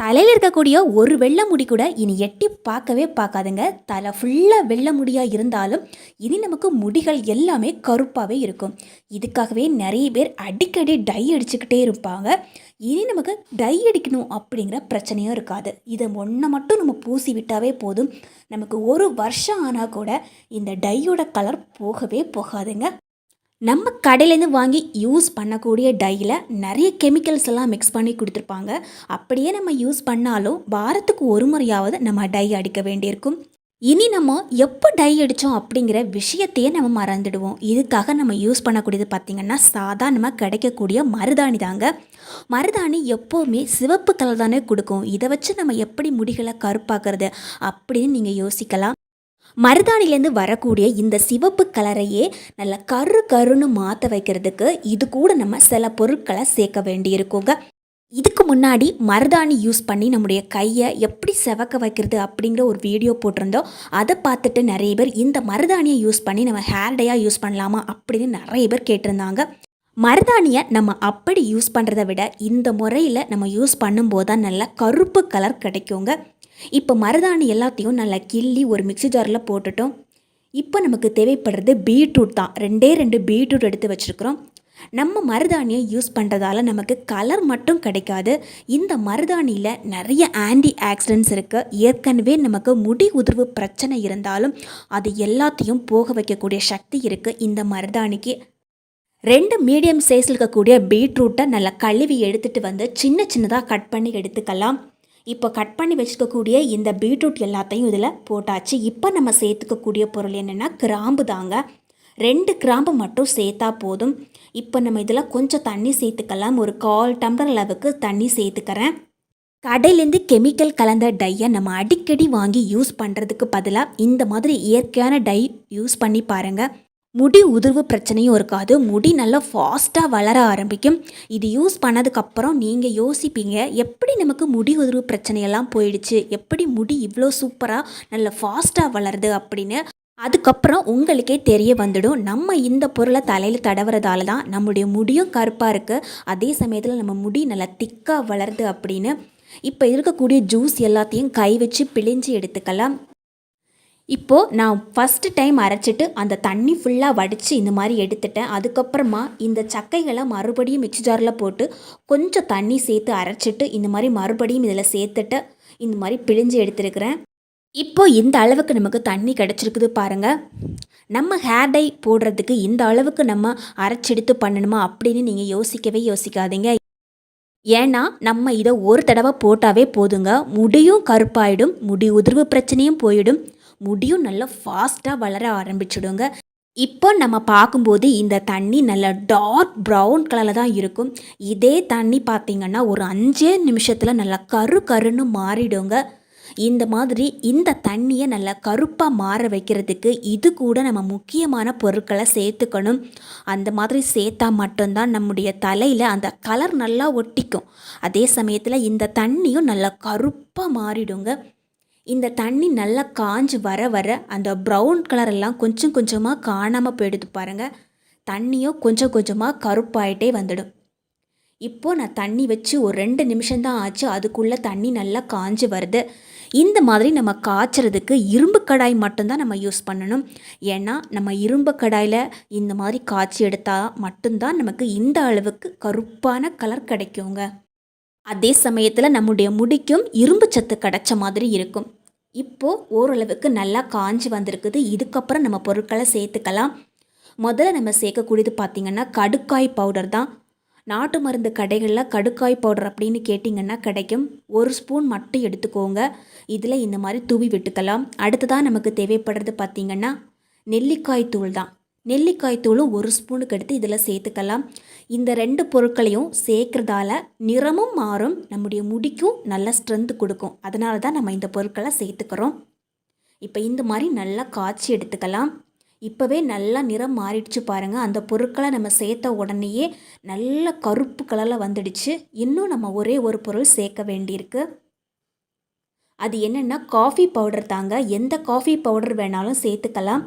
தலையில் இருக்கக்கூடிய ஒரு வெள்ளை முடி கூட இனி எட்டி பார்க்கவே பார்க்காதுங்க. தலை ஃபுல்லாக வெள்ளை முடியாக இருந்தாலும் இனி நமக்கு முடிகள் எல்லாமே கருப்பாகவே இருக்கும். இதுக்காகவே நிறைய பேர் அடிக்கடி டை அடிச்சுக்கிட்டே இருப்பாங்க. இனி நமக்கு டை அடிக்கணும் அப்படிங்கிற பிரச்சனையும் இருக்காது. இதை ஒன்றை மட்டும் நம்ம பூசி விட்டாவே போதும். நமக்கு ஒரு வருஷம் ஆனால் கூட இந்த டையோட கலர் போகவே போகாதுங்க. நம்ம கடையிலேருந்து வாங்கி யூஸ் பண்ணக்கூடிய டையில் நிறைய கெமிக்கல்ஸ் எல்லாம் மிக்ஸ் பண்ணி கொடுத்துருப்பாங்க. அப்படியே நம்ம யூஸ் பண்ணாலும் வாரத்துக்கு ஒரு முறையாவது நம்ம டை அடிக்க வேண்டியிருக்கும். இனி நம்ம எப்போ டை அடித்தோம் அப்படிங்கிற விஷயத்தையே நம்ம மறந்துடுவோம். இதுக்காக நம்ம யூஸ் பண்ணக்கூடியது பார்த்திங்கன்னா சாதாரணமாக கிடைக்கக்கூடிய மருதாணி தாங்க. மருதாணி எப்போவுமே சிவப்பு கலர் தானே கொடுக்கும். இதை வச்சு நம்ம எப்படி முடிகளை கருப்பாக்குறது அப்படின்னு நீங்கள் யோசிக்கலாம். மருதாணிலேருந்து வரக்கூடிய இந்த சிவப்பு கலரையே நல்ல கரு கருன்னு மாற்ற வைக்கிறதுக்கு இது கூட நம்ம சில பொருட்களை சேர்க்க வேண்டியிருக்குங்க. இதுக்கு முன்னாடி மருதாணி யூஸ் பண்ணி நம்முடைய கையை எப்படி செவக்க வைக்கிறது அப்படிங்கிற ஒரு வீடியோ போட்டிருந்தோம். அதை பார்த்துட்டு நிறைய பேர் இந்த மருதாணியை யூஸ் பண்ணி நம்ம ஹேர்டையாக யூஸ் பண்ணலாமா அப்படின்னு நிறைய பேர் கேட்டிருந்தாங்க. மருதாணியை நம்ம அப்படி யூஸ் பண்ணுறதை விட இந்த முறையில் நம்ம யூஸ் பண்ணும்போது தான் நல்ல கருப்பு கலர் கிடைக்குங்க. இப்போ மருதாணி எல்லாத்தையும் நல்லா கிள்ளி ஒரு மிக்ஸி ஜாரில் போட்டுட்டோம். இப்போ நமக்கு தேவைப்படுறது பீட்ரூட் தான். ரெண்டே ரெண்டு பீட்ரூட் எடுத்து வச்சுருக்குறோம். நம்ம மருதாணியை யூஸ் பண்ணுறதால நமக்கு கலர் மட்டும் கிடைக்காது. இந்த மருதாணியில் நிறைய ஆன்டி ஆக்சிடென்ட்ஸ் இருக்குது ஏற்கனவே நமக்கு முடி உதிர்வு பிரச்சனை இருந்தாலும் அது எல்லாத்தையும் போக வைக்கக்கூடிய சக்தி இருக்குது இந்த மருதாணிக்கு. ரெண்டு மீடியம் சைஸில் இருக்கக்கூடிய பீட்ரூட்டை நல்லா கழுவி எடுத்துகிட்டு வந்து சின்ன சின்னதாக கட் பண்ணி எடுத்துக்கலாம். இப்போ கட் பண்ணி வச்சுக்கக்கூடிய இந்த பீட்ரூட் எல்லாத்தையும் இதில் போட்டாச்சு. இப்போ நம்ம சேர்த்துக்கக்கூடிய பொருள் என்னென்னா கிராம்பு தாங்க. ரெண்டு கிராம்பு மட்டும் சேர்த்தா போதும். இப்போ நம்ம இதில் கொஞ்சம் தண்ணி சேர்த்துக்கலாம். ஒரு கால் டம்ளர் அளவுக்கு தண்ணி சேர்த்துக்கிறேன். கடையிலேருந்து கெமிக்கல் கலந்த டையை நம்ம அடிக்கடி வாங்கி யூஸ் பண்ணுறதுக்கு பதிலாக இந்த மாதிரி இயற்கையான டை யூஸ் பண்ணி பாருங்கள் முடி உதிர்வு பிரச்சனையும் இருக்காது. முடி நல்லா ஃபாஸ்ட்டாக வளர ஆரம்பிக்கும். இது யூஸ் பண்ணதுக்கப்புறம் நீங்கள் யோசிப்பீங்க எப்படி நமக்கு முடி உதிர்வு பிரச்சனையெல்லாம் போயிடுச்சு? எப்படி முடி இவ்வளோ சூப்பராக நல்ல ஃபாஸ்ட்டாக வளருது அப்படின்னு அதுக்கப்புறம் உங்களுக்கே தெரிய வந்துடும். நம்ம இந்த பொருளை தலையில் தடவுறதால தான் நம்முடைய முடியும் கருப்பாக இருக்குது அதே சமயத்தில் நம்ம முடி நல்லா திக்காக வளருது அப்படின்னு இப்போ இருக்கக்கூடிய ஜூஸ் எல்லாத்தையும் கை வச்சு பிழிஞ்சு எடுத்துக்கலாம். இப்போது நான் ஃபஸ்ட்டு டைம் அரைச்சிட்டு அந்த தண்ணி ஃபுல்லாக வடித்து இந்த மாதிரி எடுத்துட்டேன். அதுக்கப்புறமா இந்த சக்கைகளை மறுபடியும் மிக்சி ஜாரில் போட்டு கொஞ்சம் தண்ணி சேர்த்து அரைச்சிட்டு இந்த மாதிரி மறுபடியும் இதில் சேர்த்துட்டு இந்த மாதிரி பிழிஞ்சு எடுத்துருக்கிறேன். இப்போ இந்த அளவுக்கு நமக்கு தண்ணி கிடச்சிருக்குது பாருங்கள் நம்ம ஹேர் டை போடுறதுக்கு இந்த அளவுக்கு நம்ம அரைச்செடுத்து பண்ணணுமா அப்படின்னு நீங்கள் யோசிக்கவே யோசிக்காதீங்க. ஏன்னா நம்ம இதை ஒரு தடவை போட்டாவே போதுங்க. முடியும் கருப்பாயிடும் முடி உதிர்வு பிரச்சனையும் போயிடும். முடியும் நல்லா ஃபாஸ்ட்டாக வளர ஆரம்பிச்சிடுங்க. இப்போ நம்ம பார்க்கும்போது இந்த தண்ணி நல்ல டார்க் ப்ரௌன் கலரில் தான் இருக்கும். இதே தண்ணி பார்த்திங்கன்னா ஒரு அஞ்சே நிமிஷத்தில் நல்லா கரு கருன்னு மாறிடுங்க. இந்த மாதிரி இந்த தண்ணியை நல்லா கருப்பாக மாற வைக்கிறதுக்கு இது கூட நம்ம முக்கியமான பொருட்களை சேர்த்துக்கணும். அந்த மாதிரி சேர்த்தா மட்டும்தான் நம்முடைய தலையில் அந்த கலர் நல்லா ஒட்டிக்கும். அதே சமயத்தில் இந்த தண்ணியும் நல்லா கருப்பாக மாறிடுங்க. இந்த தண்ணி நல்லா காஞ்சு வர வர அந்த ப்ரௌன் கலர் எல்லாம் கொஞ்சம் கொஞ்சமாக காணாமல் போயிடுது பாருங்கள் தண்ணியும் கொஞ்சம் கொஞ்சமாக கருப்பாயிட்டே வந்துடும். இப்போது நான் தண்ணி வச்சு ஒரு ரெண்டு நிமிஷம்தான் ஆச்சு. அதுக்குள்ளே தண்ணி நல்லா காஞ்சு வருது. இந்த மாதிரி நம்ம காய்ச்சறதுக்கு இரும்பு கடாய் மட்டும்தான் நம்ம யூஸ் பண்ணணும். ஏன்னா நம்ம இரும்பு கடாயில் இந்த மாதிரி காய்ச்சி எடுத்தால் மட்டும்தான் நமக்கு இந்த அளவுக்கு கருப்பான கலர் கிடைக்குங்க. அதே சமயத்தில் நம்முடைய முடிக்கும் இரும்பு சத்து கிடைச்ச மாதிரி இருக்கும். இப்போது ஓரளவுக்கு நல்லா காஞ்சி வந்திருக்குது. இதுக்கப்புறம் நம்ம பொருட்களை சேர்த்துக்கலாம். முதல்ல நம்ம சேர்க்கக்கூடியது பார்த்திங்கன்னா கடுக்காய் பவுடர் தான். நாட்டு மருந்து கடைகளில் கடுக்காய் பவுடர் அப்படின்னு கேட்டிங்கன்னா கிடைக்கும். ஒரு ஸ்பூன் மட்டும் எடுத்துக்கோங்க. இதில் இந்த மாதிரி தூவி விட்டுக்கலாம். அடுத்ததாக நமக்கு தேவைப்படுறது பார்த்திங்கன்னா நெல்லிக்காய் தூள் தான். நெல்லிக்காய் தூளும் ஒரு ஸ்பூனுக்கு எடுத்து இதில் சேர்த்துக்கலாம். இந்த ரெண்டு பொருட்களையும் சேர்க்குறதால நிறமும் மாறும் நம்முடைய முடிக்கும் நல்ல ஸ்ட்ரென்த்து கொடுக்கும். அதனால தான் நம்ம இந்த பொருட்களை சேர்த்துக்கிறோம். இப்போ இந்த மாதிரி நல்லா காய்ச்சி எடுத்துக்கலாம். இப்போவே நல்லா நிறம் மாறிடுச்சு பாருங்கள் அந்த பொருட்களை நம்ம சேர்த்த உடனேயே நல்ல கருப்பு கலரில் வந்துடுச்சு. இன்னும் நம்ம ஒரே ஒரு பொருள் சேர்க்க வேண்டியிருக்கு. அது என்னென்னா காஃபி பவுடர் தாங்க. எந்த காஃபி பவுடர் வேணாலும் சேர்த்துக்கலாம்.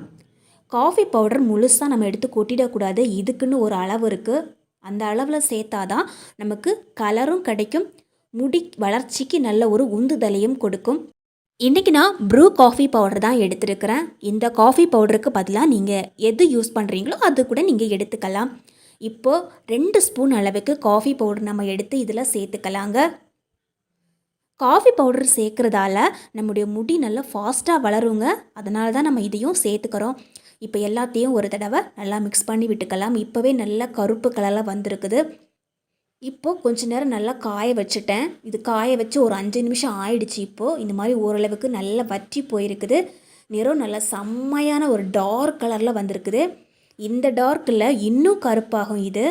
காஃபி பவுடர் முழுசாக நம்ம எடுத்து கொட்டிடக்கூடாது இதுக்குன்னு ஒரு அளவு இருக்குது அந்த அளவில் சேர்த்தா தான் நமக்கு கலரும் கிடைக்கும். முடி வளர்ச்சிக்கு நல்ல ஒரு உந்துதலையும் கொடுக்கும். இன்றைக்கி நான் ப்ரூ காஃபி பவுடர் தான் எடுத்துருக்கிறேன். இந்த காஃபி பவுடருக்கு பதிலாக நீங்கள் எது யூஸ் பண்ணுறீங்களோ அது கூட நீங்கள் எடுத்துக்கலாம். இப்போது ரெண்டு ஸ்பூன் அளவுக்கு காஃபி பவுடர் நம்ம எடுத்து இதில் சேர்த்துக்கலாங்க. காஃபி பவுடர் சேர்க்குறதால நம்முடைய முடி நல்லா ஃபாஸ்ட்டாக வளருங்க. அதனால தான் நம்ம இதையும் சேர்த்துக்கிறோம். இப்போ எல்லாத்தையும் ஒரு தடவை நல்லா மிக்ஸ் பண்ணி விட்டுக்கலாம். இப்போவே நல்லா கருப்பு கலரில் வந்திருக்குது. இப்போது கொஞ்ச நேரம் நல்லா காய வச்சுட்டேன். இது காய வச்சு ஒரு அஞ்சு நிமிஷம் ஆயிடுச்சு இப்போது இந்த மாதிரி ஓரளவுக்கு நல்லா வற்றி போயிருக்குது. நிறம் நல்லா செம்மையான ஒரு டார்க் கலரில் வந்திருக்குது. இந்த டார்க்கில் இன்னும் கருப்பாகும் இது.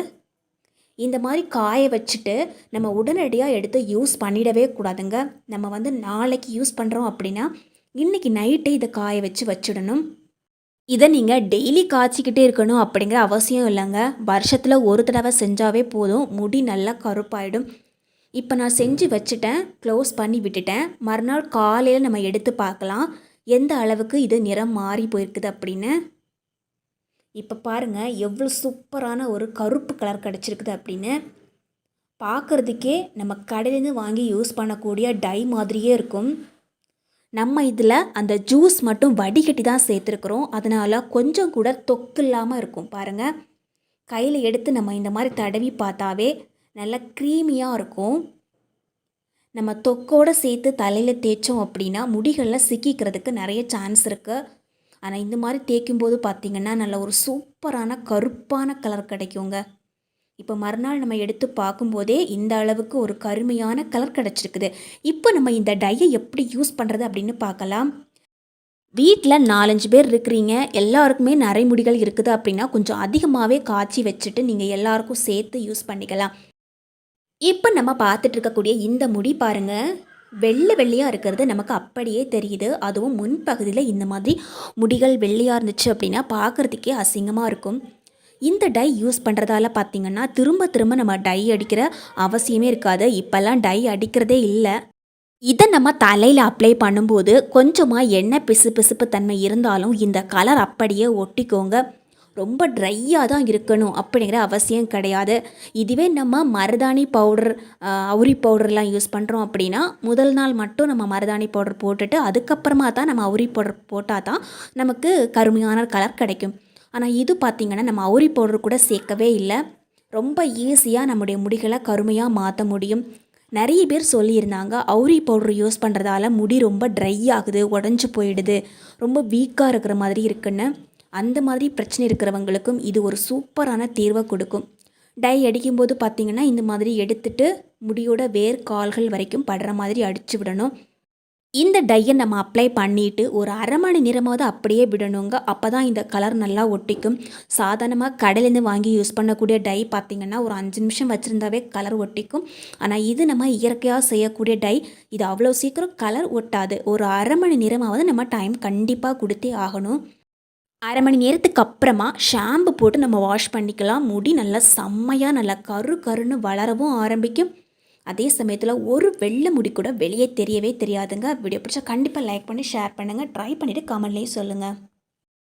இந்த மாதிரி காய வச்சுட்டு நம்ம உடனடியாக எடுத்து யூஸ் பண்ணிடவே கூடாதுங்க. நம்ம வந்து நாளைக்கு யூஸ் பண்ணுறோம் அப்படின்னா இன்றைக்கி நைட்டே இதை காய வச்சு வச்சிடணும். இதை நீங்கள் டெய்லி காய்ச்சிக்கிட்டே இருக்கணும் அப்படிங்கிற அவசியம் இல்லைங்க. வருஷத்தில் ஒரு தடவை செஞ்சாவே போதும். முடி நல்லா கருப்பாயிடும். இப்போ நான் செஞ்சு வச்சுட்டேன். க்ளோஸ் பண்ணி விட்டுட்டேன். மறுநாள் காலையில் நம்ம எடுத்து பார்க்கலாம். எந்த அளவுக்கு இது நிறம் மாறி போயிருக்குது அப்படின்னு. இப்போ பாருங்கள் எவ்வளோ சூப்பரான ஒரு கருப்பு கலர் கிடச்சிருக்குது அப்படின்னு பார்க்குறதுக்கே நம்ம கடையிலேருந்து வாங்கி யூஸ் பண்ணக்கூடிய டை மாதிரியே இருக்கும். நம்ம இதில் அந்த ஜூஸ் மட்டும் வடிகட்டி தான் சேர்த்துருக்குறோம். அதனால் கொஞ்சம் கூட தொக்கு இல்லாமல் இருக்கும். பாருங்கள் கையில் எடுத்து நம்ம இந்த மாதிரி தடவி பார்த்தாவே நல்லா க்ரீமியாக இருக்கும். நம்ம தொக்கோடு சேர்த்து தலையில் தேய்ச்சோம் அப்படின்னா முடிகளில் சிக்கிக்கிறதுக்கு நிறைய சான்ஸ் இருக்குது ஆனால் இந்த மாதிரி தேய்க்கும்போது பார்த்திங்கன்னா நல்ல ஒரு சூப்பரான கருப்பான கலர் கிடைக்குங்க. இப்போ மறுநாள் நம்ம எடுத்து பார்க்கும்போதே இந்த அளவுக்கு ஒரு கருமையான கலர் கிடச்சிருக்குது. இப்போ நம்ம இந்த டையை எப்படி யூஸ் பண்ணுறது அப்படின்னு பார்க்கலாம். வீட்டில் நாலஞ்சு பேர் இருக்கிறீங்க எல்லாருக்குமே நரைமுடிகள் இருக்குது அப்படின்னா கொஞ்சம் அதிகமாகவே காய்ச்சி வச்சுட்டு நீங்கள் எல்லாருக்கும் சேர்த்து யூஸ் பண்ணிக்கலாம். இப்போ நம்ம பார்த்துட்டு இருக்கக்கூடிய இந்த முடி பாருங்கள் வெள்ளை வெள்ளையாக இருக்கிறது நமக்கு அப்படியே தெரியுது. அதுவும் முன்பகுதியில் இந்த மாதிரி முடிகள் வெள்ளையாக இருந்துச்சு அப்படின்னா பார்க்குறதுக்கே அசிங்கமாக இருக்கும். இந்த டை யூஸ் பண்ணுறதால பார்த்திங்கன்னா திரும்ப திரும்ப நம்ம டை அடிக்கிற அவசியமே இருக்காது. இப்போல்லாம் டை அடிக்கிறதே இல்லை. இதை நம்ம தலையில் அப்ளை பண்ணும்போது கொஞ்சமாக எண்ணெய் பிசு பிசுப்பு தன்மை இருந்தாலும் இந்த கலர் அப்படியே ஒட்டிக்கோங்க. ரொம்ப ட்ரையாக தான் இருக்கணும் அப்படிங்கிற அவசியம் கிடையாது. இதுவே நம்ம மருதாணி பவுடர் அவுரி பவுடர்லாம் யூஸ் பண்ணுறோம் அப்படின்னா முதல் நாள் மட்டும் நம்ம மருதாணி பவுடர் போட்டுட்டு அதுக்கப்புறமா தான் நம்ம அவுரி பவுடர் போட்டால் தான் நமக்கு கருமையான கலர் கிடைக்கும். ஆனால் இது பார்த்திங்கன்னா நம்ம அவுரி பவுடர் கூட சேர்க்கவே இல்லை. ரொம்ப ஈஸியாக நம்முடைய முடிகளை கருமையாக மாற்ற முடியும். நிறைய பேர் சொல்லியிருந்தாங்க அவுரி பவுடர் யூஸ் பண்ணுறதால முடி ரொம்ப ட்ரை ஆகுது உடஞ்சி போயிடுது ரொம்ப வீக்காக இருக்கிற மாதிரி இருக்குன்னு. அந்த மாதிரி பிரச்சனை இருக்கிறவங்களுக்கும் இது ஒரு சூப்பரான தீர்வை கொடுக்கும். டை அடிக்கும்போது பார்த்திங்கன்னா இந்த மாதிரி எடுத்துட்டு முடியோட வேர் கால்கள் வரைக்கும் படுற மாதிரி அடித்து விடணும். இந்த டையை நம்ம அப்ளை பண்ணிவிட்டு ஒரு அரை மணி நேரமாவது அப்படியே விடணுங்க. அப்போ தான் இந்த கலர் நல்லா ஒட்டிக்கும். சாதாரணமாக கடையிலேருந்து வாங்கி யூஸ் பண்ணக்கூடிய டை பார்த்திங்கன்னா ஒரு அஞ்சு நிமிஷம் வச்சுருந்தாவே கலர் ஒட்டிக்கும். ஆனால் இது நம்ம இயற்கையாக செய்யக்கூடிய டை. இது அவ்வளோ சீக்கிரம் கலர் ஒட்டாது. ஒரு அரை மணி நேரமாவது நம்ம டைம் கண்டிப்பாக கொடுத்தே ஆகணும். அரை மணி நேரத்துக்கு அப்புறமா ஷாம்பு போட்டு நம்ம வாஷ் பண்ணிக்கலாம். முடி நல்லா செம்மையாக நல்லா கரு கருன்னு வளரவும் ஆரம்பிக்கும். அதே சமயத்தில் ஒரு வெள்ளை முடி கூட வெளியே தெரியவே தெரியாதுங்க. வீடியோ பிடிச்சா கண்டிப்பாக லைக் பண்ணி ஷேர் பண்ணுங்கள் ட்ரை பண்ணிவிட்டு கமெண்ட்லேயும் சொல்லுங்கள்